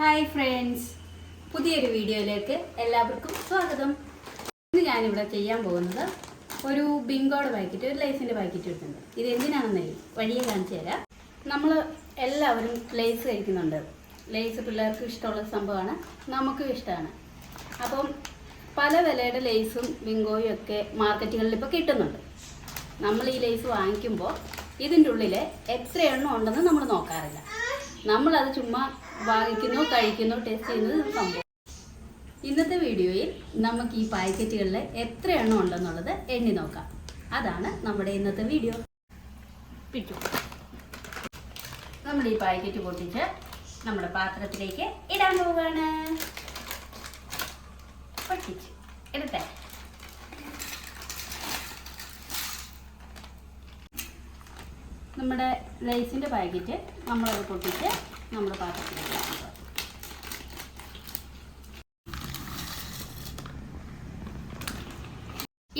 Hi friends പുതിയൊരു വീഡിയോയിലേക്ക് എല്ലാവർക്കും സ്വാഗതം. ഇന്ന് ഞാനിവിടെ ചെയ്യാൻ പോകുന്നത് ഒരു ബിങ്കോയുടെ പാക്കറ്റ് ഒരു ലൈസിന്റെ പാക്കറ്റ് എടുത്തിട്ടുണ്ട് ഇത് എന്തിനാണെന്നേ വഴിയെ കാണിച്ചു തരാം. നമ്മൾ എല്ലാവരും ലൈസ് കഴിക്കുന്നുണ്ട്. ലേസ് പിള്ളേർക്ക് ഇഷ്ടമുള്ള സംഭവമാണ് നമുക്കും ഇഷ്ടമാണ്. അപ്പം പല വിലയുടെ ലേസും ബിങ്കോയും ഒക്കെ മാർക്കറ്റുകളിൽ ഇപ്പോൾ കിട്ടുന്നുണ്ട്. നമ്മൾ ഈ ലേസ് വാങ്ങിക്കുമ്പോൾ ഇതിന്റെ ഉള്ളിൽ എത്ര എണ്ണം ഉണ്ടെന്ന് നമ്മൾ നോക്കാറില്ല. നമ്മളത് ചുമ്മാ വാങ്ങിക്കുന്നു കഴിക്കുന്നു ടേസ്റ്റ് ചെയ്യുന്നത് സംഭവം. ഇന്നത്തെ വീഡിയോയിൽ നമുക്ക് ഈ പാക്കറ്റുകളിൽ എത്ര എണ്ണം ഉണ്ടെന്നുള്ളത് എണ്ണി നോക്കാം. അതാണ് നമ്മുടെ ഇന്നത്തെ വീഡിയോ. പിറ്റു നമ്മൾ ഈ പാക്കറ്റ് പൊട്ടിച്ച് നമ്മുടെ പാത്രത്തിലേക്ക് ഇടാൻ പോവുകയാണ് പൊട്ടിച്ച്. എടുത്തേ. നമ്മുടെ ലൈസിന്റെ പാക്കറ്റ് നമ്മളത് പൊട്ടിച്ച് നമ്മൾ പാത്രത്തിലേക്ക്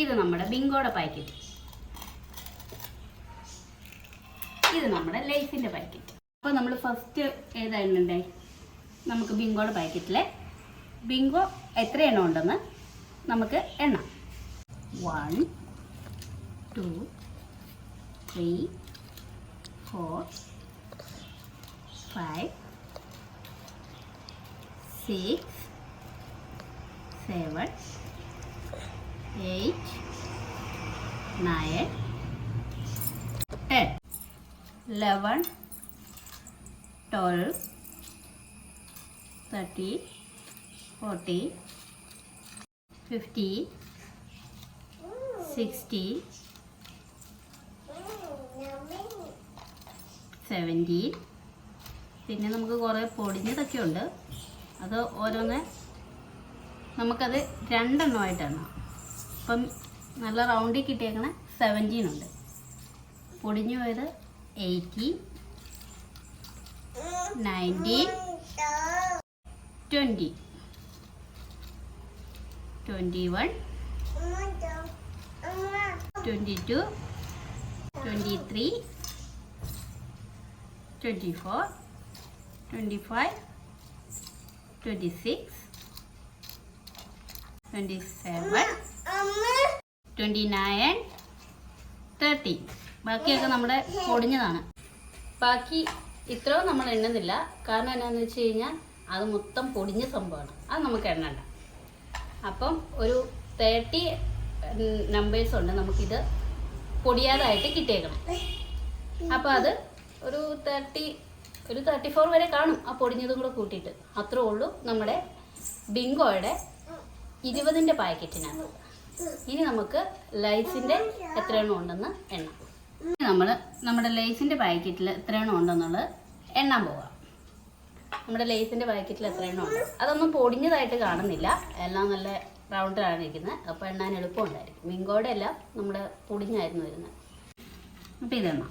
ഇത് നമ്മുടെ ബിങ്കോയുടെ പാക്കറ്റ്. ഇത് നമ്മുടെ ലൈസിന്റെ പാക്കറ്റ്. അപ്പോൾ നമ്മൾ ഫസ്റ്റ് ഏതായിരുന്നുണ്ടേ? നമുക്ക് ബിങ്കോയുടെ പാക്കറ്റിലെ ബിങ്കോ എത്ര എണ്ണം ഉണ്ടെന്ന് നമുക്ക് എണ്ണം. One two three four, five, six, seven, eight, nine, ten, eleven, twelve, thirteen, fourteen, fifteen, sixteen. Seventeen പിന്നെ നമുക്ക് കുറേ പൊടിഞ്ഞതൊക്കെ ഉണ്ട് അത് ഓരോന്ന് നമുക്കത് രണ്ടെണ്ണമായിട്ടാണ് ഇപ്പം നല്ല റൗണ്ടിൽ കിട്ടിയേക്കണ സെവന്റീൻ ഉണ്ട്. പൊടിഞ്ഞു പോയത് eighteen nineteen twenty twenty one twenty two twenty three 24, 25, 26, 27, 29, 30. ബാക്കിയൊക്കെ നമ്മുടെ പൊടിഞ്ഞതാണ്. ബാക്കി ഇത്രയും നമ്മൾ എണ്ണുന്നില്ല. കാരണം എന്നാന്ന് വെച്ച് കഴിഞ്ഞാൽ അത് മൊത്തം പൊടിഞ്ഞ സംഭവമാണ്. അത് നമുക്ക് എണ്ണണ്ട. അപ്പം ഒരു തേർട്ടി നമ്പേഴ്സ് ഉണ്ട്. നമുക്കിത് പൊടിയാതായിട്ട് കിട്ടിയേക്കണം. അപ്പോൾ അത് ഒരു തേർട്ടി ഒരു തേർട്ടി ഫോർ വരെ കാണും ആ പൊടിഞ്ഞതും കൂടെ കൂട്ടിയിട്ട്. അത്രേ ഉള്ളൂ നമ്മുടെ ബിങ്കോയുടെ ഇരുപതിന്റെ പാക്കറ്റിനകത്ത്. ഇനി നമുക്ക് ലൈസിന്റെ എത്ര എണ്ണം ഉണ്ടെന്ന് എണ്ണാം. ഇനി നമ്മൾ നമ്മുടെ ലൈസിന്റെ പാക്കറ്റിൽ എത്ര എണ്ണം ഉണ്ടെന്നുള്ളത് എണ്ണാൻ പോവാം. നമ്മുടെ ലേസിന്റെ പാക്കറ്റിൽ എത്ര എണ്ണം ഉണ്ട്? അതൊന്നും പൊടിഞ്ഞതായിട്ട് കാണുന്നില്ല. എല്ലാം നല്ല റൗണ്ടിലാണ് ഇരിക്കുന്നത് അപ്പോൾ എണ്ണാൻ എളുപ്പമുണ്ടായിരിക്കും. ബിങ്കോയുടെ എല്ലാം നമ്മുടെ പൊടിഞ്ഞായിരുന്നു വരുന്നത്. അപ്പോൾ ഇതെണ്ണാം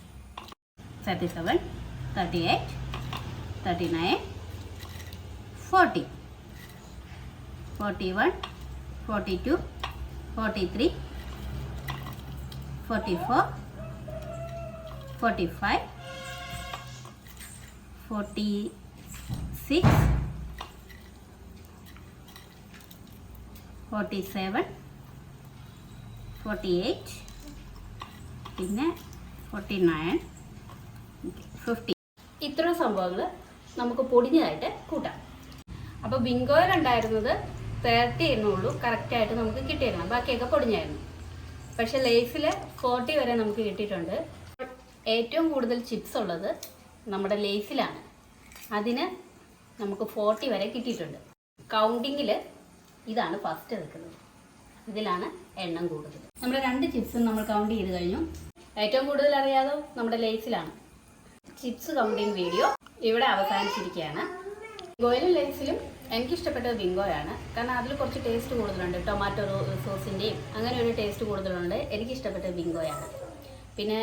37, 38, 39, 40, 41, 42, 43, 44, 45, 46, 47, 48, പിന്നെ ഫോർട്ടി നയൻ fifty. ഇത്രയും സംഭവങ്ങൾ നമുക്ക് പൊടിഞ്ഞതായിട്ട് കൂട്ടാം. അപ്പോൾ ബിങ്കോയിലുണ്ടായിരുന്നത് തേർട്ടി എന്നുള്ളൂ കറക്റ്റായിട്ട് നമുക്ക് കിട്ടിയിരുന്നു ബാക്കിയൊക്കെ പൊടിഞ്ഞായിരുന്നു. പക്ഷെ ലൈഫിൽ ഫോർട്ടി വരെ നമുക്ക് കിട്ടിയിട്ടുണ്ട്. ഏറ്റവും കൂടുതൽ ചിപ്സ് ഉള്ളത് നമ്മുടെ ലേസിലാണ് അതിന് നമുക്ക് ഫോർട്ടി വരെ കിട്ടിയിട്ടുണ്ട്. കൗണ്ടിങ്ങിൽ ഇതാണ് ഫസ്റ്റ് നിൽക്കുന്നത്. ഇതിലാണ് എണ്ണം കൂടുതൽ. നമ്മൾ രണ്ട് ചിപ്സും നമ്മൾ കൗണ്ട് ചെയ്ത് കഴിഞ്ഞു. ഏറ്റവും കൂടുതൽ അറിയാതോ നമ്മുടെ ലേസിലാണ് ചിപ്സ് കൗണ്ടിങ് വീഡിയോ ഇവിടെ അവസാനിച്ചിരിക്കുകയാണ്. ഗോയിലും ലെൻസിലും എനിക്കിഷ്ടപ്പെട്ടത് ബിങ്കോയാണ് കാരണം അതിൽ കുറച്ച് ടേസ്റ്റ് കൂടുതലുണ്ട്. ടൊമാറ്റോ സോസിന്റെയും അങ്ങനെ ഒരു ടേസ്റ്റ് കൂടുതലുണ്ട്. എനിക്കിഷ്ടപ്പെട്ടത് ബിങ്കോയാണ് പിന്നെ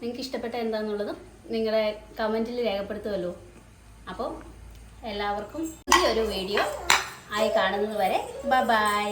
നിങ്ങൾക്ക് ഇഷ്ടപ്പെട്ട എന്താണെന്നുള്ളതും നിങ്ങളുടെ കമന്റിൽ രേഖപ്പെടുത്തുമല്ലോ അപ്പോൾ എല്ലാവർക്കും ഈ ഒരു വീഡിയോ ആയി കാണുന്നത് വരെ. ബൈ